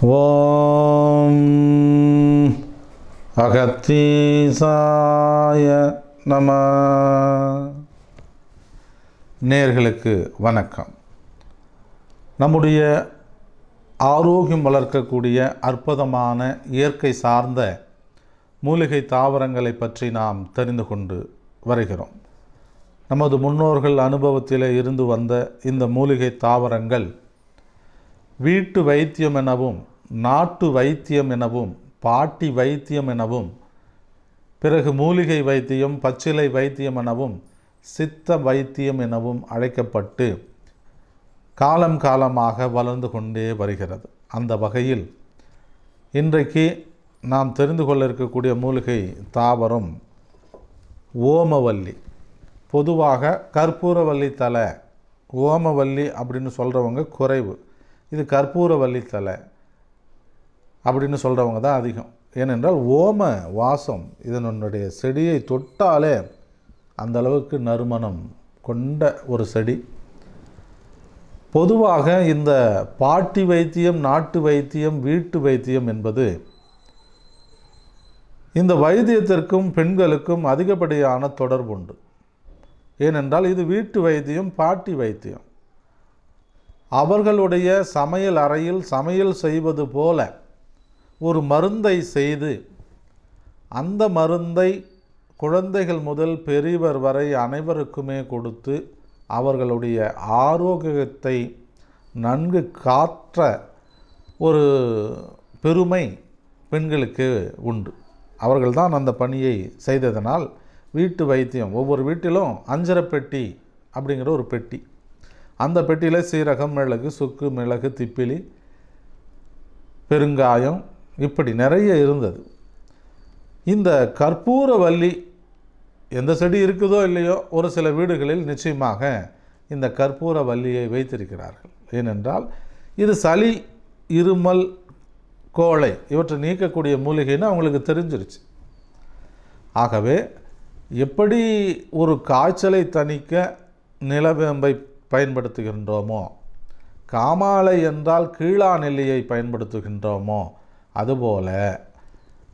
ஓம் அகத்தீசாய நம. நேர்களுக்கு வணக்கம். நம்முடைய ஆரோக்கியம் வளர்க்கக்கூடிய அற்புதமான இயற்கை சார்ந்த மூலிகை தாவரங்களை பற்றி நாம் தெரிந்து கொண்டு வருகிறோம். நமது முன்னோர்கள் அனுபவத்தில் இருந்து வந்த இந்த மூலிகை தாவரங்கள் வீட்டு வைத்தியம் எனவும் நாட்டு வைத்தியம் எனவும் பாட்டி வைத்தியம் எனவும் பிறகு மூலிகை வைத்தியம் பச்சிலை வைத்தியம் எனவும் சித்த வைத்தியம் எனவும் அழைக்கப்பட்டு காலம் காலமாக வளர்ந்து கொண்டே வருகிறது. அந்த வகையில் இன்றைக்கு நாம் தெரிந்து கொள்ள இருக்கக்கூடிய மூலிகை தாவரம் ஓமவல்லி. பொதுவாக கற்பூரவல்லி தலை ஓமவல்லி அப்படின்னு சொல்கிறவங்க குறைவு. இது கற்பூரவல்லி தலை அப்படின்னு சொல்கிறவங்க தான் அதிகம். ஏனென்றால் ஓம வாசம் இதனுடைய செடியை தொட்டாலே அந்த அளவுக்கு நறுமணம் கொண்ட ஒரு செடி. பொதுவாக இந்த பாட்டி வைத்தியம் நாட்டு வைத்தியம் வீட்டு வைத்தியம் என்பது இந்த வைத்தியத்திற்கும் பெண்களுக்கும் அதிகப்படியான தொடர்பு உண்டு. ஏனென்றால் இது வீட்டு வைத்தியம் பாட்டி வைத்தியம். அவர்களுடைய சமையல் அறையில் சமையல் செய்வது போல ஒரு மருந்தை செய்து அந்த மருந்தை குழந்தைகள் முதல் பெரியவர் வரை அனைவருக்குமே கொடுத்து அவர்களுடைய ஆரோக்கியத்தை நன்கு காற்ற ஒரு பெருமை பெண்களுக்கு உண்டு. அவர்கள்தான் அந்த பணியை செய்ததனால் வீட்டு வைத்தியம் ஒவ்வொரு வீட்டிலும் அஞ்சரை பெட்டி அப்படிங்கிற ஒரு பெட்டி. அந்த பெட்டியில் சீரகம் மிளகு சுக்கு மிளகு திப்பிலி பெருங்காயம் இப்படி நிறைய இருந்தது. இந்த கற்பூரவல்லி எந்த செடி இருக்குதோ இல்லையோ ஒரு சில வீடுகளில் நிச்சயமாக இந்த கற்பூர வல்லியை வைத்திருக்கிறார்கள். ஏனென்றால் இது சளி இருமல் கோளை இவற்றை நீக்கக்கூடிய மூலிகைன்னு அவங்களுக்கு தெரிஞ்சிருச்சு. ஆகவே எப்படி ஒரு காய்ச்சலை தணிக்க நிலவேம்பை பயன்படுத்துகின்றோமோ காமாலை என்றால் கீழா நெல்லியை பயன்படுத்துகின்றோமோ அதுபோல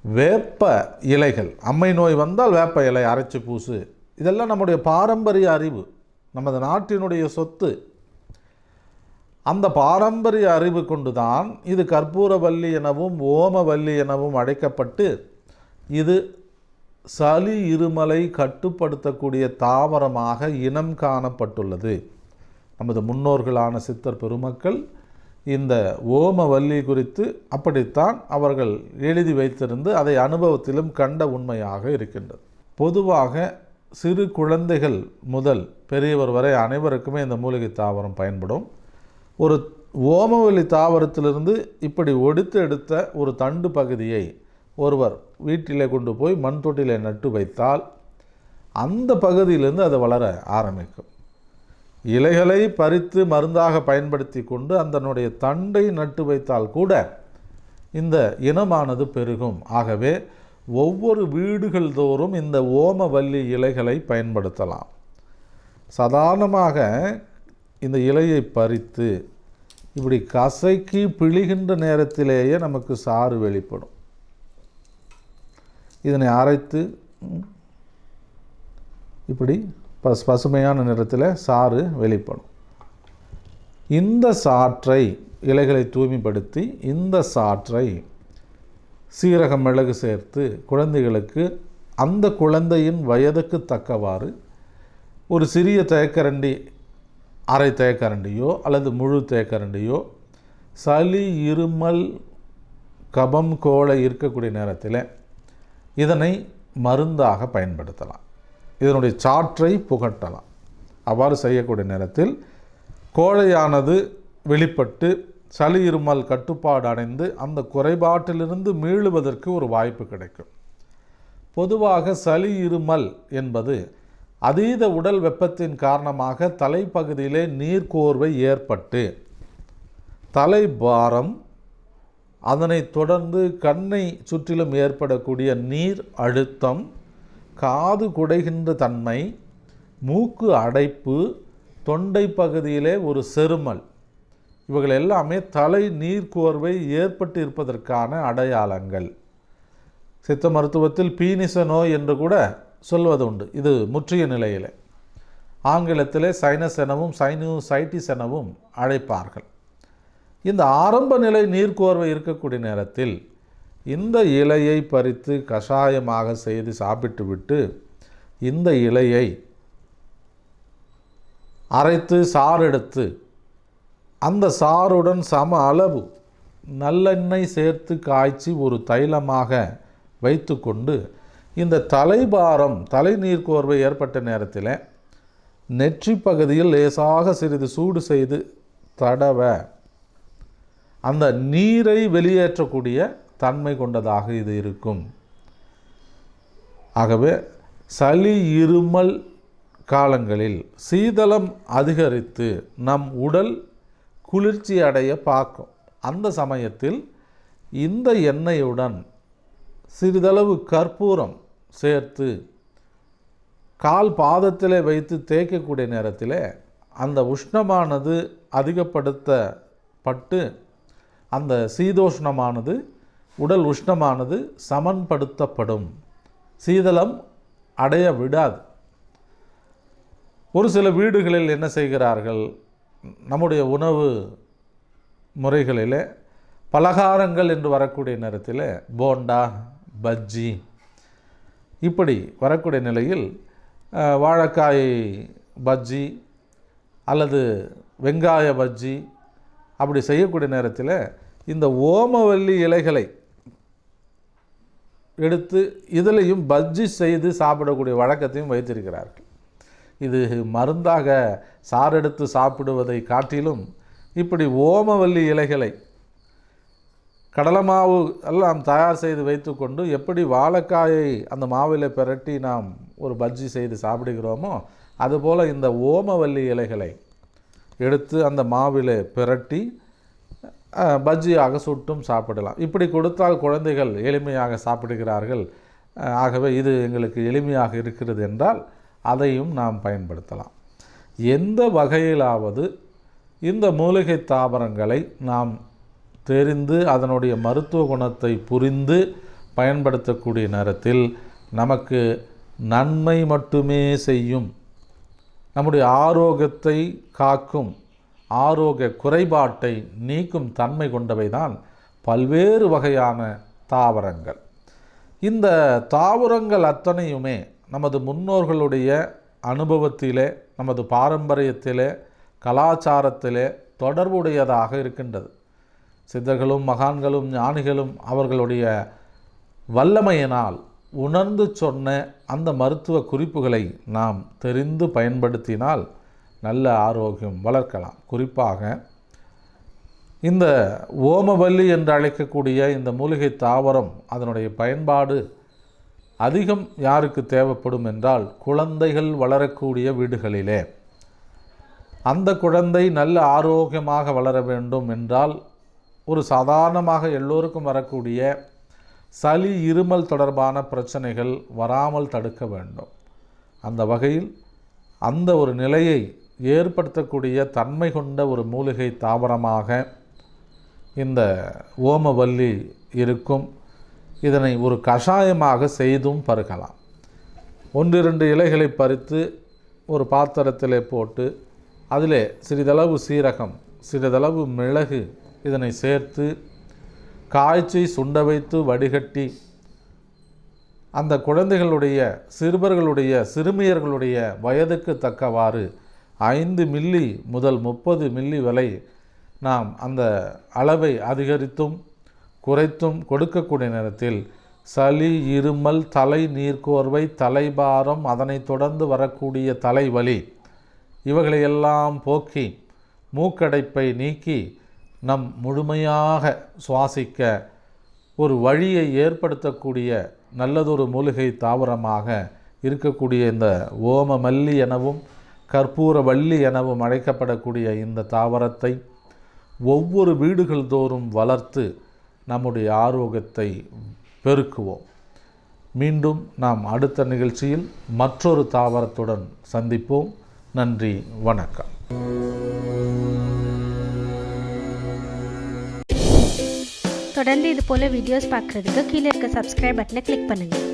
வேப்ப இலைகள். அம்மை நோய் வந்தால் வேப்ப இலை அரைச்சி பூசு. இதெல்லாம் நம்முடைய பாரம்பரிய அறிவு. நமது நாட்டினுடைய சொத்து. அந்த பாரம்பரிய அறிவு கொண்டு தான் இது கற்பூரவல்லி எனவும் ஓமவல்லி எனவும் அழைக்கப்பட்டு இது சளி இருமலை கட்டுப்படுத்தக்கூடிய தாவரமாக இனம் காணப்பட்டுள்ளது. நமது முன்னோர்களான சித்தர் பெருமக்கள் இந்த ஓமவல்லி குறித்து அப்படித்தான் அவர்கள் எழுதி வைத்திருந்து அதை அனுபவத்திலும் கண்ட உண்மையாக இருக்கின்றது. பொதுவாக சிறு குழந்தைகள் முதல் பெரியவர் வரை அனைவருக்குமே இந்த மூலிகை தாவரம் பயன்படும். ஒரு ஓமவல்லி தாவரத்திலிருந்து இப்படி ஒடித்து எடுத்த ஒரு தண்டு பகுதியை ஒருவர் வீட்டிலே கொண்டு போய் மண் தொட்டிலே நட்டு வைத்தால் அந்த பகுதியிலிருந்து அது வளர ஆரம்பிக்கும். இலைகளை பறித்து மருந்தாக பயன்படுத்தி கொண்டு அதனுடைய தண்டை நட்டு வைத்தால் கூட இந்த இனமானது பெருகும். ஆகவே ஒவ்வொரு வீடுகள் தோறும் இந்த ஓமவல்லி இலைகளை பயன்படுத்தலாம். சாதாரணமாக இந்த இலையை பறித்து இப்படி கசைக்கு பிழிகின்ற நேரத்திலேயே நமக்கு சாறு வெளிப்படும். இதனை அரைத்து இப்படி பஸ் பசுமையான நிறத்தில் சாறு வெளிப்படும். இந்த சாற்றை இலைகளை தூய்மைப்படுத்தி இந்த சாற்றை சீரகம் மிளகு சேர்த்து குழந்தைகளுக்கு அந்த குழந்தையின் வயதுக்கு தக்கவாறு ஒரு சிறிய தேக்கரண்டி அரை தேக்கரண்டியோ அல்லது முழு தேக்கரண்டியோ சளி இருமல் கபம் கோழை இருக்கக்கூடிய நேரத்தில் இதனை மருந்தாக பயன்படுத்தலாம். இதனுடைய சாற்றை புகட்டலாம். அவ்வாறு செய்யக்கூடிய நேரத்தில் கோழையானது வெளிப்பட்டு சளி இருமல் கட்டுப்பாடு அடைந்து அந்த குறைபாட்டிலிருந்து மீளுவதற்கு ஒரு வாய்ப்பு கிடைக்கும். பொதுவாக சளி இருமல் என்பது அதீத உடல் வெப்பத்தின் காரணமாக தலைப்பகுதியிலே நீர்க்கோர்வை ஏற்பட்டு தலைபாரம் அதனைத் தொடர்ந்து கண்ணை சுற்றிலும் ஏற்படக்கூடிய நீர் அழுத்தம் காது குடைகின்ற தன்மை மூக்கு அடைப்பு தொண்டை பகுதியிலே ஒரு செருமல். இவைகள் எல்லாமே தலை நீர்க்கோர்வை ஏற்பட்டு இருப்பதற்கான அடையாளங்கள். சித்த மருத்துவத்தில் பீனிச நோய் என்று கூட சொல்வது உண்டு. இது முற்றிய நிலையில். ஆங்கிலத்திலே சைனஸ் எனவும் சைனூசைட்டிஸ் எனவும் அழைப்பார்கள். இந்த ஆரம்ப நிலை நீர்க்கோர்வை இருக்கக்கூடிய நேரத்தில் இந்த இலையை பறித்து கஷாயமாக செய்து சாப்பிட்டுவிட்டு இந்த இலையை அரைத்து சாறெடுத்து அந்த சாறுடன் சம அளவு நல்லெண்ணெய் சேர்த்து காய்ச்சி ஒரு தைலமாக வைத்துக்கொண்டு இந்த தலைபாரம் தலை நீர்க்கோர்வை ஏற்பட்ட நேரத்தில் நெற்றி பகுதியில் லேசாக சிறிது சூடு செய்து தடவ அந்த நீரை வெளியேற்றக்கூடிய தன்மை கொண்டதாக இது இருக்கும். ஆகவே சளி இருமல் காலங்களில் சீதளம் அதிகரித்து நம் உடல் குளிர்ச்சி அடைய பார்க்கும். அந்த சமயத்தில் இந்த எண்ணெயுடன் சிறிதளவு கற்பூரம் சேர்த்து கால் பாதத்திலே வைத்து தேய்க்கக்கூடிய நேரத்தில் அந்த உஷ்ணமானது அதிகப்படுத்தப்பட்டு அந்த சீதோஷ்ணமானது உடல் உஷ்ணமானது சமன்படுத்தப்படும். சீதளம் அடைய விடாது. ஒரு சில வீடுகளில் என்ன செய்கிறார்கள்? நம்முடைய உணவு முறைகளில் பலகாரங்கள் என்று வரக்கூடிய நேரத்தில் போண்டா பஜ்ஜி இப்படி வரக்கூடிய நிலையில் வாழைக்காய் பஜ்ஜி அல்லது வெங்காய பஜ்ஜி அப்படி செய்யக்கூடிய நேரத்தில் இந்த ஓமவல்லி இலைகளை எடுத்து இதிலையும் பஜ்ஜி செய்து சாப்பிடக்கூடிய வழக்கத்தையும் வைத்திருக்கிறார்கள். இது மருந்தாக சாறெடுத்து சாப்பிடுவதை காட்டிலும் இப்படி ஓமவல்லி இலைகளை கடலை மாவு எல்லாம் தயார் செய்து வைத்துக்கொண்டு எப்படி வாழைக்காயை அந்த மாவில் பிரட்டி நாம் ஒரு பஜ்ஜி செய்து சாப்பிடுகிறோமோ அதுபோல் இந்த ஓமவல்லி இலைகளை எடுத்து அந்த மாவில் பிரட்டி பஜ்ஜியாக சுட்டும் சாப்பிடலாம். இப்படி கொடுத்தால் குழந்தைகள் எளிமையாக சாப்பிடுகிறார்கள். ஆகவே இது எங்களுக்கு எளிமையாக இருக்கிறது என்றால் அதையும் நாம் பயன்படுத்தலாம். எந்த வகையிலாவது இந்த மூலிகை தாவரங்களை நாம் தெரிந்து அதனுடைய மருத்துவ குணத்தை புரிந்து பயன்படுத்தக்கூடிய நேரத்தில் நமக்கு நன்மை மட்டுமே செய்யும். நம்முடைய ஆரோக்கியத்தை காக்கும் ஆரோக்கிய குறைபாட்டை நீக்கும் தன்மை கொண்டவைதான் பல்வேறு வகையான தாவரங்கள். இந்த தாவரங்கள் அத்தனையுமே நமது முன்னோர்களுடைய அனுபவத்திலே நமது பாரம்பரியத்திலே கலாச்சாரத்திலே தொடர்புடையதாக இருக்கின்றது. சித்தர்களும் மகான்களும் ஞானிகளும் அவர்களுடைய வல்லமையினால் உணர்ந்து சொன்ன அந்த மருத்துவ குறிப்புகளை நாம் தெரிந்து பயன்படுத்தினால் நல்ல ஆரோக்கியம் வளர்க்கலாம். குறிப்பாக இந்த ஓமவல்லி என்று அழைக்கக்கூடிய இந்த மூலிகை தாவரம் அதனுடைய பயன்பாடு அதிகம் யாருக்கு தேவைப்படும் என்றால் குழந்தைகள் வளரக்கூடிய வீடுகளிலே. அந்த குழந்தை நல்ல ஆரோக்கியமாக வளர வேண்டும் என்றால் ஒரு சாதாரணமாக எல்லோருக்கும் வரக்கூடிய சளி இருமல் தொடர்பான பிரச்சனைகள் வராமல் தடுக்க வேண்டும். அந்த வகையில் அந்த ஒரு நிலையை ஏற்படுத்தக்கூடிய தன்மை கொண்ட ஒரு மூலிகை தாவரமாக இந்த ஓமவல்லி இருக்கும். இதனை ஒரு கஷாயமாக செய்தும் பருகலாம். ஒன்றிரண்டு இலைகளை பறித்து ஒரு பாத்திரத்திலே போட்டு அதிலே சிறிதளவு சீரகம் சிறிதளவு மிளகு இதனை சேர்த்து காய்ச்சி சுண்ட வைத்து வடிகட்டி அந்த குழந்தைகளுடைய சிறுவர்களுடைய சிறுமியர்களுடைய வயதுக்கு தக்கவாறு ஐந்து மில்லி முதல் முப்பது மில்லி வரை நாம் அந்த அளவை அதிகரித்தும் குறைத்தும் கொடுக்கக்கூடிய நேரத்தில் சளி இருமல் தலை நீர்க்கோர்வை தலைபாரம் அதனை தொடர்ந்து வரக்கூடிய தலைவலி இவைகளையெல்லாம் போக்கி மூக்கடைப்பை நீக்கி நம் முழுமையாக சுவாசிக்க ஒரு வழியை ஏற்படுத்தக்கூடிய நல்லதொரு மூலிகை தாவரமாக இருக்கக்கூடிய இந்த ஓம மல்லி எனவும் கற்பூர வள்ளி எனவும் அழைக்கப்படக்கூடிய இந்த தாவரத்தை ஒவ்வொரு வீடுகள் தோறும் வளர்த்து நம்முடைய ஆரோக்கியத்தை பெருக்குவோம். மீண்டும் நாம் அடுத்த நிகழ்ச்சியில் மற்றொரு தாவரத்துடன் சந்திப்போம். நன்றி வணக்கம். தொடர்ந்து இது போல் வீடியோஸ் பார்க்குறதுக்கு கீழே இருக்க சப்ஸ்கிரைப் பட்டனை கிளிக் பண்ணுங்கள்